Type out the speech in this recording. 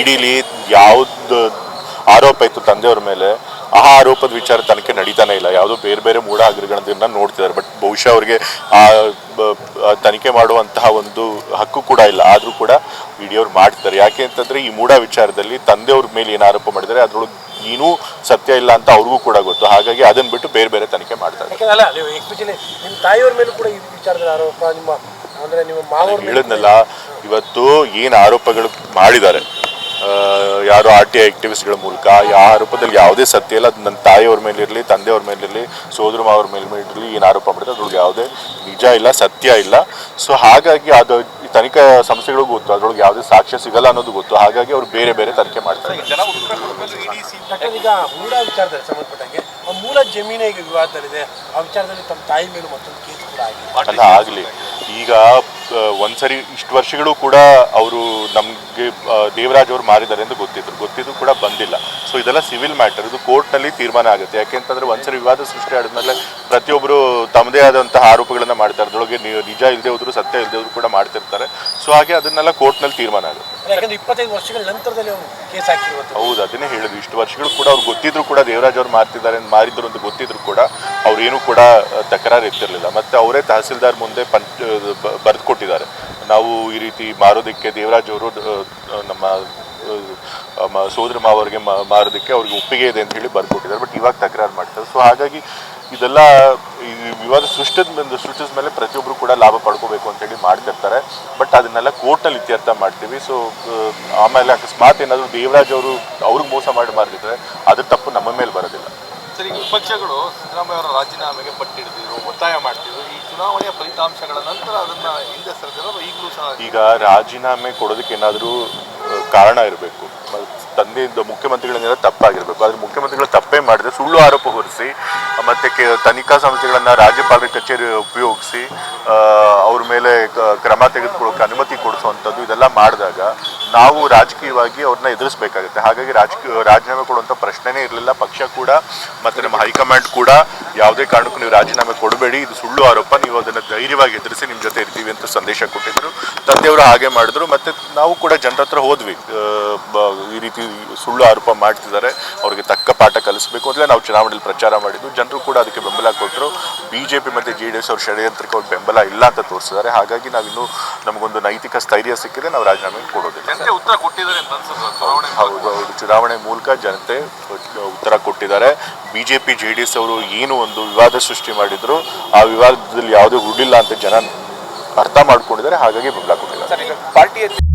ಇಡಿಲಿ ಯಾವ್ದು ಆರೋಪ ಇತ್ತು ತಂದೆಯವ್ರ ಮೇಲೆ ಆ ಆರೋಪದ ವಿಚಾರ ತನಿಖೆ ನಡೀತಾನೆ ಇಲ್ಲ. ಯಾವುದೋ ಬೇರೆ ಬೇರೆ ಮೂಢ ಹಗರಣಗಳನ್ನ ನೋಡ್ತಿದ್ದಾರೆ. ಬಟ್ ಬಹುಶಃ ಅವ್ರಿಗೆ ಆ ತನಿಖೆ ಮಾಡುವಂತಹ ಒಂದು ಹಕ್ಕು ಕೂಡ ಇಲ್ಲ. ಆದರೂ ಕೂಡ ಇಡಿಯವ್ರು ಮಾಡ್ತಾರೆ ಯಾಕೆ ಅಂತಂದ್ರೆ ಈ ಮೂಢ ವಿಚಾರದಲ್ಲಿ ತಂದೆಯವ್ರ ಮೇಲೆ ಏನು ಆರೋಪ ಮಾಡಿದ್ದಾರೆ ಅದ್ರೊಳಗೆ ಏನೂ ಸತ್ಯ ಇಲ್ಲ ಅಂತ ಅವ್ರಿಗೂ ಕೂಡ ಗೊತ್ತು. ಹಾಗಾಗಿ ಅದನ್ನ ಬಿಟ್ಟು ಬೇರೆ ಬೇರೆ ತನಿಖೆ ಮಾಡ್ತಾರೆ ಯಾಕಂದ್ರೆ ಅಲ್ಲ ನೀವು ಎಸ್ಪೆಷಲಿ ನಿಮ್ಮ ತಾಯಿಯವ್ರ ಮೇಲೂ ಕೂಡ ಈ ವಿಚಾರದಲ್ಲಿ ಆರೋಪ ನಿಮ್ಮ ಅಂದ್ರೆ ನಿಮ್ಮ ಮಾವವ್ರ ಮೇಲೆ ಹೇಳಿದ್ನಲ್ಲ ಇವತ್ತು ಏನು ಆರೋಪಗಳು ಮಾಡಿದ್ದಾರೆ? ಯಾರು ಆರ್ ಟಿ ಐ ಆಕ್ಟಿವಿಸ್ಟ್ಗಳ ಮೂಲಕ ಯಾವ ಆರೋಪದಲ್ಲಿ ಯಾವುದೇ ಸತ್ಯ ಇಲ್ಲ. ಅದು ನನ್ನ ತಾಯಿಯವ್ರ ಮೇಲಿರಲಿ ತಂದೆಯವ್ರ ಮೇಲಿರಲಿ ಸೋದರ ಮಾವ್ರ ಮೇಲೆ ಇರಲಿ ಏನು ಆರೋಪ ಮಾಡಿದ್ರೆ ಅದ್ರೊಳಗೆ ಯಾವುದೇ ನಿಜ ಇಲ್ಲ ಸತ್ಯ ಇಲ್ಲ. ಸೊ ಹಾಗಾಗಿ ಅದು ತನಿಖಾ ಸಂಸ್ಥೆಗಳು ಗೊತ್ತು ಅದ್ರೊಳಗೆ ಯಾವುದೇ ಸಾಕ್ಷ್ಯ ಸಿಗಲ್ಲ ಅನ್ನೋದು ಗೊತ್ತು. ಹಾಗಾಗಿ ಅವ್ರು ಬೇರೆ ಬೇರೆ ತನಿಖೆ ಮಾಡ್ತಾರೆ. ಯಾಕಂದ್ರೆ ಈಗ ಮೂಡ ವಿಚಾರದಲ್ಲಿ ಸಂಬಂಧಪಟ್ಟಂಗೆ ಮೂಲ ಜಮೀನೇ ಈಗ ವಿವಾದದಲ್ಲಿದೆ. ಆ ವಿಚಾರದಲ್ಲಿ ತಮ್ಮ ತಾಯಿ ಮೇಲೂ ಮತ್ತೊಂದು ಕೇಸ್ ಕೂಡ ಆಗಿದೆ. ಅಲ್ಲ ಆಗಲಿ. ಈಗ ಒಂದ್ಸರಿ ಇಷ್ಟು ವರ್ಷಗಳು ಕೂಡ ಅವರು ನಮಗೆ ದೇವರಾಜ್ ಅವರು ಮಾರಿದ್ದಾರೆ ಎಂದು ಗೊತ್ತಿದ್ರು ಗೊತ್ತಿದ್ದು ಕೂಡ ಬಂದಿಲ್ಲ. ಸೊ ಇದೆಲ್ಲ ಸಿವಿಲ್ ಮ್ಯಾಟರ್ ಇದು ಕೋರ್ಟ್ನಲ್ಲಿ ತೀರ್ಮಾನ ಆಗುತ್ತೆ. ಯಾಕೆಂತಂದ್ರೆ ಒಂದ್ಸರಿ ವಿವಾದ ಸೃಷ್ಟಿ ಆದ್ಮೇಲೆ ಪ್ರತಿಯೊಬ್ಬರು ತಮ್ಮದೇ ಆದಂತಹ ಆರೋಪಗಳನ್ನು ಮಾಡ್ತಾರೆ. ಅದ್ರೊಳಗೆ ನಿಜ ಇಲ್ಲದೆ ಹೋದ್ರು ಸತ್ಯ ಇಲ್ಲದೆ ಹೋದ್ರು ಕೂಡ ಮಾಡ್ತಿರ್ತಾರೆ. ಸೊ ಹಾಗೆ ಅದನ್ನೆಲ್ಲ ಕೋರ್ಟ್ನಲ್ಲಿ ತೀರ್ಮಾನ ಆಗುತ್ತೆ. ಯಾಕಂದ್ರೆ ಇಪ್ಪತ್ತೈದು ವರ್ಷಗಳ ನಂತರದಲ್ಲಿ ಅವರು ಕೇಸ್ ಹಾಕಿರುವಂಥದ್ದು. ಹೌದು ಅದನ್ನೇ ಹೇಳಿದ್ರು ಇಷ್ಟು ವರ್ಷಗಳು ಕೂಡ ಅವ್ರು ಗೊತ್ತಿದ್ರು ಕೂಡ ದೇವರಾಜ್ ಅವ್ರು ಮಾರ್ತಿದ್ದಾರೆ ಅಂತ ಮಾರಿದ್ರು ಅಂತ ಗೊತ್ತಿದ್ರು ಕೂಡ ಅವ್ರೇನು ಕೂಡ ತಕರಾರು ಎತ್ತಿರಲಿಲ್ಲ. ಮತ್ತೆ ಅವರೇ ತಹಸೀಲ್ದಾರ್ ಮುಂದೆ ಪಂಚ ಬರೆದು ಕೊಟ್ಟಿದ್ದಾರೆ. ನಾವು ಈ ರೀತಿ ಮಾರೋದಕ್ಕೆ ದೇವರಾಜ್ ಅವರು ನಮ್ಮ ಸೋದರ ಮಾವರಿಗೆ ಮಾರೋದಕ್ಕೆ ಅವ್ರಿಗೆ ಒಪ್ಪಿಗೆ ಇದೆ ಅಂತ ಹೇಳಿ ಬರ್ಕೊಟ್ಟಿದ್ದಾರೆ, ಬಟ್ ಇವಾಗ ತಕರಾರು ಮಾಡ್ತಾರೆ. ಸೊ ಹಾಗಾಗಿ ಇದೆಲ್ಲ ವಿವಾದ ಸೃಷ್ಟಿದ ಸೃಷ್ಟಿಸಿದ ಮೇಲೆ ಪ್ರತಿಯೊಬ್ಬರು ಕೂಡ ಲಾಭ ಪಡ್ಕೋಬೇಕು ಅಂತೇಳಿ ಮಾಡ್ತಿರ್ತಾರೆ. ಬಟ್ ಅದನ್ನೆಲ್ಲ ಕೋರ್ಟ್ನಲ್ಲಿ ಇತ್ಯರ್ಥ ಮಾಡ್ತೀವಿ. ಸೊ ಆಮೇಲೆ ಅಕಸ್ಮಾತ್ ಏನಾದರೂ ದೇವರಾಜ್ ಅವರು ಅವ್ರಿಗೆ ಮೋಸ ಮಾಡಿ ಮಾರಿದ್ರೆ ಅದ್ರ ತಪ್ಪು ನಮ್ಮ ಮೇಲೆ ಬರೋದಿಲ್ಲ. ಸರಿ ವಿಪಕ್ಷಗಳು ಸಿದ್ದರಾಮಯ್ಯ ಅವರ ರಾಜೀನಾಮೆಗೆ ಪಟ್ಟಿಡಿದ್ರು ಒತ್ತಾಯ ಮಾಡ್ತಿದ್ರು. ಈ ಚುನಾವಣೆಯ ಫಲಿತಾಂಶಗಳ ನಂತರ ಅದನ್ನು ಹಿಂದೆ ಸಹ ಈಗ ರಾಜೀನಾಮೆ ಕೊಡೋದಕ್ಕೆ ಏನಾದರೂ ಕಾರಣ ಇರಬೇಕು. ತಂದೆಯಿಂದ ಮುಖ್ಯಮಂತ್ರಿಗಳನ್ನೆಲ್ಲ ತಪ್ಪಾಗಿರಬೇಕು. ಆದರೆ ಮುಖ್ಯಮಂತ್ರಿಗಳು ತಪ್ಪೇ ಮಾಡಿದ್ರೆ ಸುಳ್ಳು ಆರೋಪ ಹೊರಿಸಿ, ಮತ್ತೆ ತನಿಖಾ ಸಂಸ್ಥೆಗಳನ್ನು ರಾಜ್ಯಪಾಲರ ಕಚೇರಿ ಉಪಯೋಗಿಸಿ ಅವ್ರ ಮೇಲೆ ಕ್ರಮ ತೆಗೆದುಕೊಳ್ಳೋಕೆ ಅನುಮತಿ ಕೊಡಿಸುವಂಥದ್ದು ಇದೆಲ್ಲ ಮಾಡಿದಾಗ ನಾವು ರಾಜಕೀಯವಾಗಿ ಅವ್ರನ್ನ ಎದುರಿಸಬೇಕಾಗುತ್ತೆ. ಹಾಗಾಗಿ ರಾಜಕೀಯ, ರಾಜೀನಾಮೆ ಕೊಡುವಂಥ ಪ್ರಶ್ನೆನೇ ಇರಲಿಲ್ಲ. ಪಕ್ಷ ಕೂಡ, ಮತ್ತು ನಮ್ಮ ಹೈಕಮಾಂಡ್ ಕೂಡ ಯಾವುದೇ ಕಾರಣಕ್ಕೂ ನೀವು ರಾಜೀನಾಮೆ ಕೊಡಬೇಡಿ ಇದು ಸುಳ್ಳು ಆರೋಪ ನೀವು ಅದನ್ನು ಧೈರ್ಯವಾಗಿ ಎದುರಿಸಿ ನಿಮ್ಮ ಜೊತೆ ಇರ್ತೀವಿ ಅಂತ ಸಂದೇಶ ಕೊಟ್ಟಿದ್ದರು ತಂದೆಯವರು ಹಾಗೆ ಮಾಡಿದ್ರು ಮತ್ತು ನಾವು ಕೂಡ ಜನರ ಹತ್ರ ಹೋದ್ವಿ. ಬ- ಈ ರೀತಿ ಸುಳ್ಳು ಆರೋಪ ಮಾಡ್ತಿದ್ದಾರೆ ಅವರಿಗೆ ತಕ್ಕ ಪಾಠ ಕಲಿಸಬೇಕು ಅಂತಲೇ ನಾವು ಚುನಾವಣೆಯಲ್ಲಿ ಪ್ರಚಾರ ಮಾಡಿದ್ದು ಜನರು ಕೂಡ ಅದಕ್ಕೆ ಬೆಂಬಲ ಕೊಟ್ಟರು ಬಿ ಜೆ ಪಿ ಮತ್ತು ಜೆ ಡಿ ಎಸ್ ಅವ್ರ ಷಡ್ಯಂತ್ರಕ್ಕೆ ಅವ್ರ ಬೆಂಬಲ ಇಲ್ಲ ಅಂತ ತೋರಿಸಿದ್ದಾರೆ. ಹಾಗಾಗಿ ನಾವಿನ್ನೂ ನಮಗೊಂದು ನೈತಿಕ ಸ್ಥೈರ್ಯ ಸಿಕ್ಕಿದೆ ನಾವು ರಾಜೀನಾಮೆ ಕೊಡೋದಿಲ್ಲ. ಉತ್ತರ ಕೊಟ್ಟಿದ್ದಾರೆ ಹೌದು ಹೌದು. ಚುನಾವಣೆ ಮೂಲಕ ಜನತೆ ಉತ್ತರ ಕೊಟ್ಟಿದ್ದಾರೆ. ಬಿಜೆಪಿ ಜೆ ಡಿ ಎಸ್ ಅವರು ಏನು ಒಂದು ವಿವಾದ ಸೃಷ್ಟಿ ಮಾಡಿದ್ರು. ಆ ವಿವಾದದಲ್ಲಿ ಯಾವುದೇ ಹುಡಿಲ್ಲ ಅಂತ ಜನ ಅರ್ಥ ಮಾಡ್ಕೊಂಡಿದ್ದಾರೆ. ಹಾಗಾಗಿ ಬೆಂಬಲ ಕೊಟ್ಟಿದ್ದಾರೆ. Sir party